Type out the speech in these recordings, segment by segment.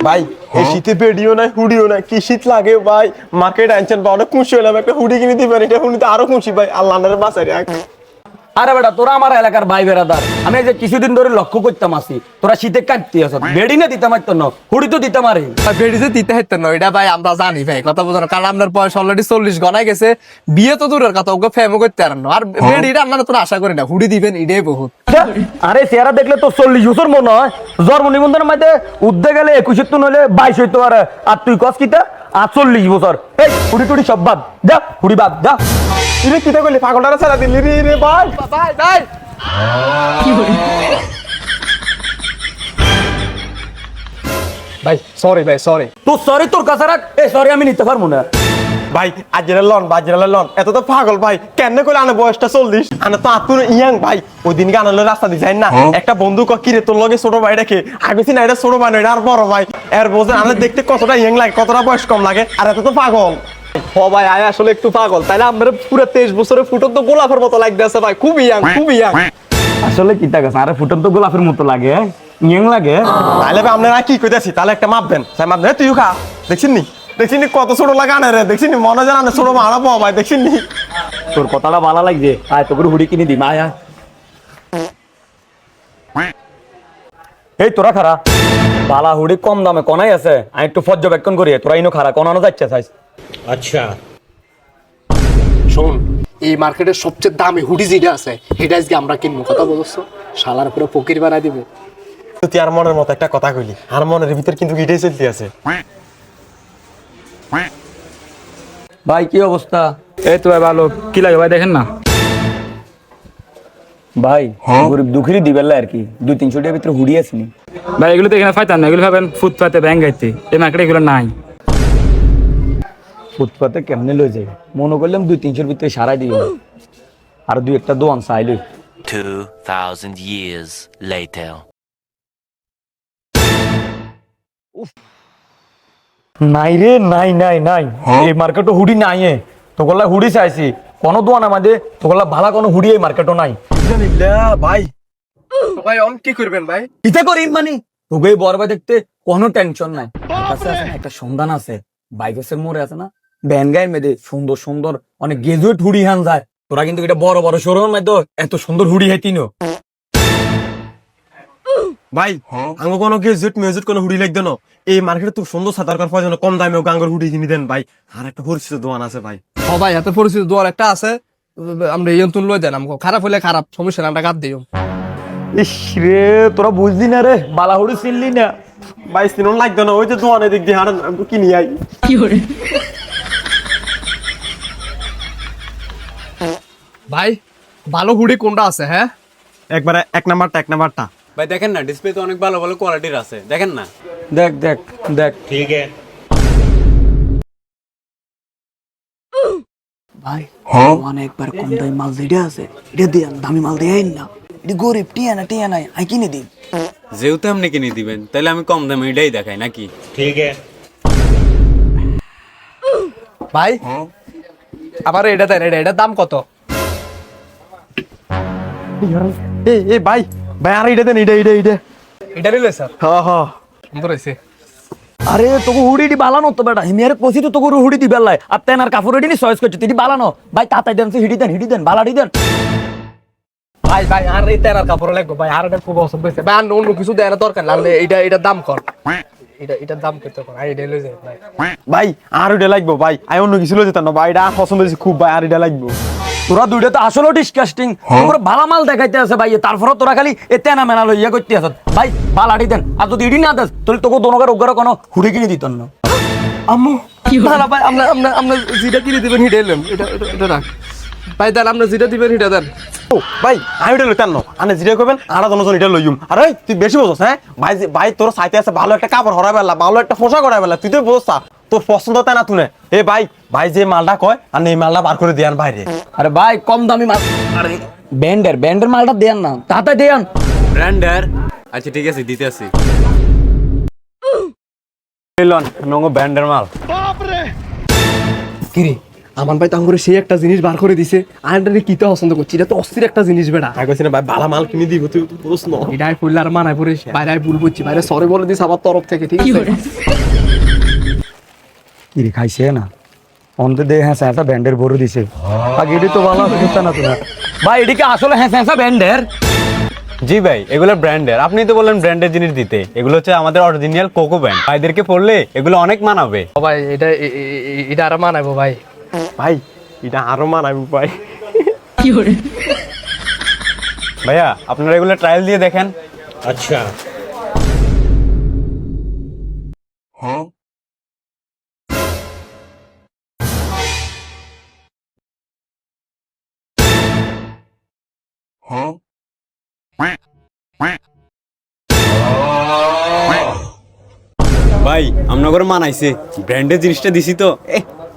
ভাই এই শীতে পেডিও নাই হুডিও নাই কি শীত লাগে ভাই? মার্কেট আনছেন বা অনেক খুশি হলাম একটা হুডি কিনে দিবেন এটা হুডিতে আরও খুশি ভাই। আল্লাহ বাসারে আরে বেটা তোরা আমার এলাকার ভাই বেড়াদার। আমি যে কিছুদিন ধরে লক্ষ্য করতাম আসি তোরা শীতে কাটতি আস বেড়ি না দিতাম আর না। হুড়ি তো দিতাম আরে। বেডিতে দিতে হইতো না এটা ভাই আমরা জানি ভাই কথা বোঝানো। কারণ আপনার বয়স অলরেডি চল্লিশ গনায় গেছে। বিয়ে তো দূরের কথা ওকে ফেমও করতে পারেন না। আর বেডিটা আপনারা তো আশা করি না। হুডি দিবেন এটাই বহুত। আরে চেহারা দেখলে তো চল্লিশ বছর মনে হয়। জন্ম নিবন্ধনের মধ্যে উদ্দে গেলে একুশের তো নইলে বাইশ হইতো আর। আর তুই কস কিতা? আর চল্লিশ বছর। এই, হুড়ি টুড়ি সব বাদ। যা, হুড়ি বাদ, যা। রে কিতা করলি? পাগলটারা সারা দিলি রে রে, ভাই। ভাই ভাই ভাই সরি ভাই সরি তো সরি তোর কাছে রাখ। এই সরি আমি নিতে পারব না। ভাই আজরা লন বাজরা লন। এত তো পাগল ভাই কেন করে আনে বয়সটা চল্লিশ? আনে তো আতুন ইয়াং ভাই ওই দিনকে আনালে রাস্তা দিছাই না। একটা বন্ধু ক কিরে তোর লগে ছোট ভাই রেখে? আমি না এটা ছোট ভাই আর বড় ভাই। এর বোঝেন আনে দেখতে কতটা ইয়াং লাগে কতটা বয়স কম লাগে আর এত তো পাগল। ও ভাই আয় আসলে একটু পাগল। তাইলে আমরা পুরো তেইশ বছরের ফুটো তো গোলাপের মতো লাগতে আছে ভাই খুব ইয়াং খুব ইয়াং। আসলে কি টাকা আরে ফুটন তো গোলাপের মতো লাগে ইয়ং লাগে। তাহলে আপনারা কি কইতেছি? তাহলে একটা মাপ দেন। স্যার মাপ তুইও খা। দেখছিস নি? দেখছিস নি কত ছোট লাগে আনে রে দেখছিস নি মনে জানা ছোট মারা পাওয়া ভাই দেখছিস নি তোর কথাটা ভালো লাগছে। আয় তোকে হুড়ি কিনে দিম আয় আয়। এই তোরা খারা। বালা হুড়ি কম দামে কনাই আছে আমি একটু পর্যবেক্ষণ করি তোরা ইনো খারা কোনানো যাচ্ছে চাইছ শোন এই মার্কেটের সবচেয়ে দামি হুডি যেটা আছে সেটা আজকে আমরা কিনবো। কথা বলছো? শালার পুরো ফকির বানাই দিব। তুই আর মনের মতো একটা কথা কইলি আর মনের ভিতর কিন্তু এটাই চলতে আছে। ভাই কি অবস্থা? এই তো ভাই ভালো। কি লাগে ভাই দেখেন না। ভাই গরিব দুঃখীরই দিবেন আর কি। দুই তিনশো টাকার ভিতরে হুড়ি আসেনি ভাই এগুলো তো এখানে ফাইতাম না। এগুলো ভাবেন ফুটপাতে ব্যাংক গাইতে। এই মার্কেটে এগুলো নাই। ফুটপাতে কেমনে লই যাবে? মনে করলাম দুই তিনশোর ভিতরে সারাই দিবে। আর দুই একটা দোয়ান চাইলই 2,000 years later. নাই রে নাই নাই নাই। এই মার্কেটও হুডি নাই এ তোকলা হুডি চাইছি। কোনো দোয়ান আমাদের তোকলা ভালো কোনো হুডি এই মার্কেটও নাই। ভাই। ভাই অন কি করবেন ভাই? ইতে করি মানে। তোকে বড় দেখতে কোনো টেনশন নাই। কাছে একটা সন্ধান আছে। বাইকের মোড়ে আছে না। ব্যান গায়ের মেয়েদে সুন্দর সুন্দর অনেক গ্রাজুয়েট হুডি হান যায়। তোরা কিন্তু এটা বড় বড় শোরুমের মধ্যে এত সুন্দর হুডি হেতিনো ভাই আঙ্গ কোনো গেজেট মেজেট কোনো হুডি লাগবে না? এই মার্কেটে তো সুন্দর সাঁতার করার প্রয়োজন কম দামে গাঙ্গর হুডি কিনে দেন ভাই। আর একটা পরিচিত দোকান আছে ভাই। ও ভাই এত পরিচিত দোয়ার একটা আছে আমরা এই তুল লই দেন আমাকে খারাপ হলে খারাপ সমস্যা না টাকা দিও ইস রে তোরা বুঝলি না রে বালা হুডি চিনলি না? ভাই সিনন লাগবে না ওই যে দোকানে দিক দিয়ে হারান কিনি আই। ভাই ভালো হুডি কোনটা আছে হ্যাঁ? একবারে এক নাম্বারটা এক নাম্বারটা। ভাই দেখেন না ডিসপ্লে তো অনেক ভালো ভালো কোয়ালিটির আছে। দেখেন না? দেখ দেখ দেখ। ভাই মানে একবার কম দামি মাল যেটা আছে এটা দিয়ে দামি মাল দিয়ে না। এটা গরিব টিয়া না টিয়া নাই আই কিনে দিন যেহেতু আপনি কিনে দিবেন তাহলে আমি কম দামে এটাই দেখাই নাকি? ঠিক ভাই আবার এটা দেন এটা এটার দাম কত? এই এই ভাই। ভাই আর এটা দেন এটা এটা এটা। এটা নিলে স্যার। হ্যাঁ হ্যাঁ সুন্দর হয়েছে। আরে তোকে হুডি ডি বালানো তো বেটা। হিমিয়ারে কইছি তো তোকে হুডি দি বেলায়। আর তেন আর কাপড় রেডি চয়েস করছে। তুই বালানো। ভাই তাতাই দেন হিডি দেন হিডি দেন বালাডি দেন। ভাই ভাই আর এই তেরার কাপড় লাগবে। ভাই আর এটা খুব পছন্দ হয়েছে। ভাই আর অন্য কিছু দেয় না দরকার না। এটা এটার দাম কর। এটা এটার দাম কত কর? আর এটা লই যাই ভাই। ভাই আর এটা লাগবো ভাই। আমি অন্য কিছু লই যেতাম না ভাই। এটা আর পছন্দ হয়েছে খুব ভাই। আর এটা লাগবো। তোরা দুইটা তো আসলে ডিসকাস্টিং তোর ভালো মাল দেখাইতে আছে ভাই তারপরে তোরা খালি এ তেনা মেনা লইয়া করতে আছ। ভাই বালাডি দেন আর যদি ইডি না দেস তাহলে তোকে দোনকার উগ্র কোনো হুডি কিনে দিত না। আম্মু না না ভাই আমরা আমরা আমরা যেটা কিনে দিবেন হিটে এলাম এটা এটা- রাখ। ভাই দেন আমরা যেটা দিবেন হিটা দেন। ও ভাই আমি এটা লইতাম না। আনে জিরে কইবেন আর জনজন এটা লইম। আরে তুই বেশি বুঝছ হ্যাঁ? ভাই ভাই তোর সাইতে আছে ভালো একটা কাপড় হরাই বেলা ভালো একটা পোশাক হরাই বেলা তুই তো বুঝছা তোর পছন্দ তাই না তুনে এ ভাই ভাই যে মালটা কয় আর এই মালটা বার করে দিয়ান বাইরে। আরে ভাই কম দামি মাল। আরে। ব্যান্ডের ব্যান্ডের মালটা দেন না। তাতে দেন ব্র্যান্ডার? আচ্ছা ঠিক আছে দিতে আসি। লন নঙ্গ ব্যান্ডের মাল। কিরে আমার ভাই তাঙ্গুরে সেই একটা জিনিস বার করে দিছে। আন্ডারে কি তো পছন্দ করছি? এটা তো অস্থির একটা জিনিস বেড়া আগে কইছি না ভাই বালা মাল কিনে দিব তুই তুই প্রশ্ন। এটাই পড়লে আর মানায় পড়ে বাইরে ভুল বুঝছি। বাইরে সরে বলে দিস আমার তরফ থেকে ঠিক আছে? কি রে খাইছে না। অন্তে দে হ্যাঁ স্যাঁসা ব্যান্ডের বড় দিছে। আগে এটি তো ভালো হতো না তো না। ভাই এদিকে আসলে হ্যাঁ স্যাঁসা ব্যান্ডের? জি ভাই এগুলো ব্র্যান্ডের। আপনি তো বললেন ব্র্যান্ডের জিনিস দিতে। এগুলো হচ্ছে আমাদের অরিজিনাল কোকো ব্যান্ড। ভাইদেরকে পড়লে এগুলো অনেক মানাবে। ও ভাই এটা এটা আর মানাবো ভাই। ভাই এটা আরও মানাবি ভাই। ভাইয়া আপনারা এগুলো ট্রায়াল দিয়ে দেখেন। আচ্ছা। ভাই আপনার মানাইছে ব্র্যান্ডের জিনিসটা দিছি তো।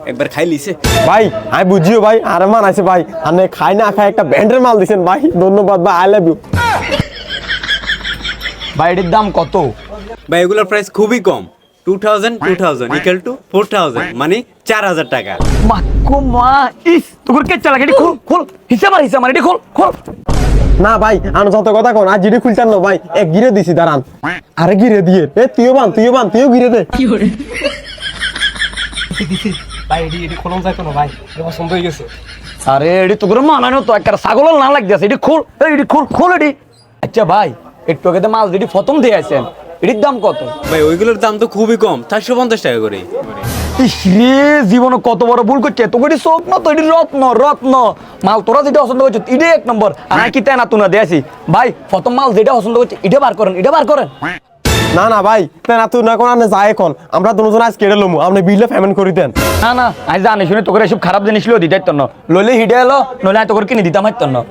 একবার খাই লিছে। ভাই আমি বুঝিও ভাই আরে মানাইছে ভাই। আনে খাই না খাই একটা ব্যান্ডের মাল দিছেন ভাই। ধন্যবাদ ভাই আই লাভ ইউ ভাই এটির দাম কত? ভাই এগুলোর প্রাইস খুবই কম। Two thousand two thousand equal to four thousand মানে চার হাজার টাকা। মাকো মা ইস তোর কে চালা এটি খোল খোল। হিসাব আর হিসাব আর এটি খোল খোল। না ভাই আমি যত কথা কোন আজ জিডি খুলতাম না ভাই এক গিরে দিছি দাঁড়ান। আরে গিরে দিয়ে। এ তুইও বান তুইও বান তুইও গিরে দে। ভাই এটি এটি খোলন যাইতো না ভাই এটা পছন্দ হয়ে গেছে। আরে এটি তোর মানানো তো একটা ছাগল না লাগতেছে। খোল আচ্ছা ভাই একটু আগে মাল যেটি প্রথম দিয়ে আছেন এটির দাম কত? ভাই ওইগুলোর দাম তো খুবই কম চারশো পঞ্চাশ টাকা করে। রে জীবনে কত বড় ভুল করছে তো এটি চোখ না তো এটি রত্ন রত্ন। মাল তোরা যেটা পছন্দ করছ এটাই এক নম্বর। আর কি তাই না তুনা দিয়েছি ভাই প্রথম মাল যেটা পছন্দ করছে এটা বার করেন এটা বার করেন। না না ভাই না তুই না কোন আপনি যাই এখন। আমরা দুজন আজ কেড়ে লমু আপনি বিলটা পেমেন্ট করে দেন। না না আমি জানি শুনে তোকে এসব খারাপ জিনিস লিও দিতে না। লইলে হিডে এলো নইলে আমি তোকে কিনে দিতাম হাইতো না।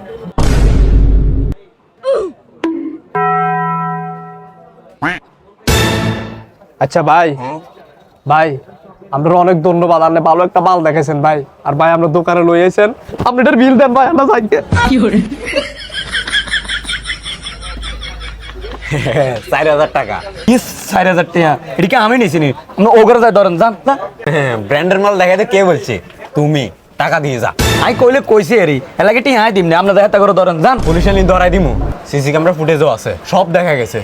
আচ্ছা ভাই ভাই আপনার অনেক ধন্যবাদ আপনি ভালো একটা মাল দেখেছেন ভাই। আর ভাই আমরা দোকানে লই আইছেন। আপনি এটার বিল দেন ভাই আমরা যাইকে চার হাজার টাকা। ইস চার হাজার টাকা। এটা কি আমি নিছি নি? ওগরে যাই ধরেন জান না। ব্র্যান্ডের মাল দেখাইতে কে বলছে? তুমি টাকা দিয়ে যা। আমি কইলে কইছি এরি এলাকে টি হাই দিম না আমরা দেখা করে ধরেন জান পুলিশে নিয়ে ধরাই দিমু। সিসি ক্যামেরা ফুটেজও আছে সব দেখা গেছে।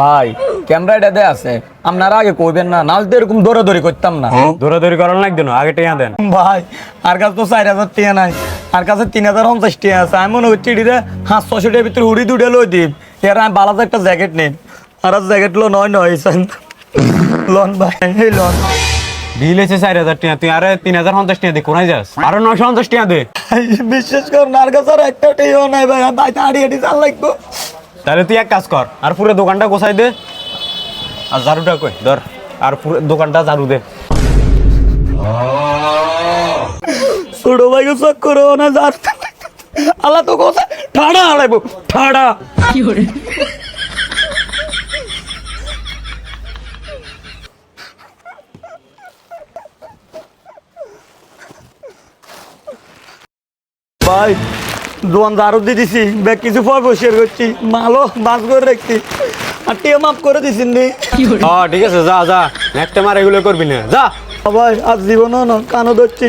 ভাই ক্যামেরা এটাতে আছে। আপনারা আগে কইবেন না নাহলে তো এরকম দৌড়াদৌড়ি করতাম না। দৌড়াদৌড়ি করার লাগবে না আগে টেয়া দেন। ভাই আর কাছে তো চার হাজার টিয়া নাই আর কাছে তিন হাজার পঞ্চাশ টিয়া আছে। আমি মনে হচ্ছে এটিতে হাঁস ছশো টিয়ার ভিতরে উড়ি দুটে লই দিই এর আমি বালাতে একটা জ্যাকেট নিন। আর জ্যাকেট লো নয় নয় লন ভাই এই লন। বিল এসে চার হাজার টাকা তুই আরে তিন হাজার পঞ্চাশ টাকা দে কোনায় যাস আরও পঞ্চাশ টাকা দে। বিশ্বাস কর না আর কাছে আর একটা টিও নাই ভাই ভাই হাঁড়ি হাঁড়ি চাল লাগবো। তাহলে তুই এক কাজ কর আর পুরো দোকানটা গোছাই দে। আর ঝাড়ুটা কই ধর। আর পুরো দোকানটা ঝাড়ু দে। ছোট ভাইকে চক করো না যার আল্লাহ তো কথা ঠাড়া হারাইবো ঠাড়া। ভাই দোয়ান দারু দিয়ে দিছি ব্যাগ কিছু ফল বসে করছি মালও বাস করে রাখছি। আর টিয়া মাফ করে দিছেন নি। ঠিক আছে যা যা নেক্সট টাইম আর এগুলো করবি না। যা। আবার আজ জীবনও না কানও ধরছি।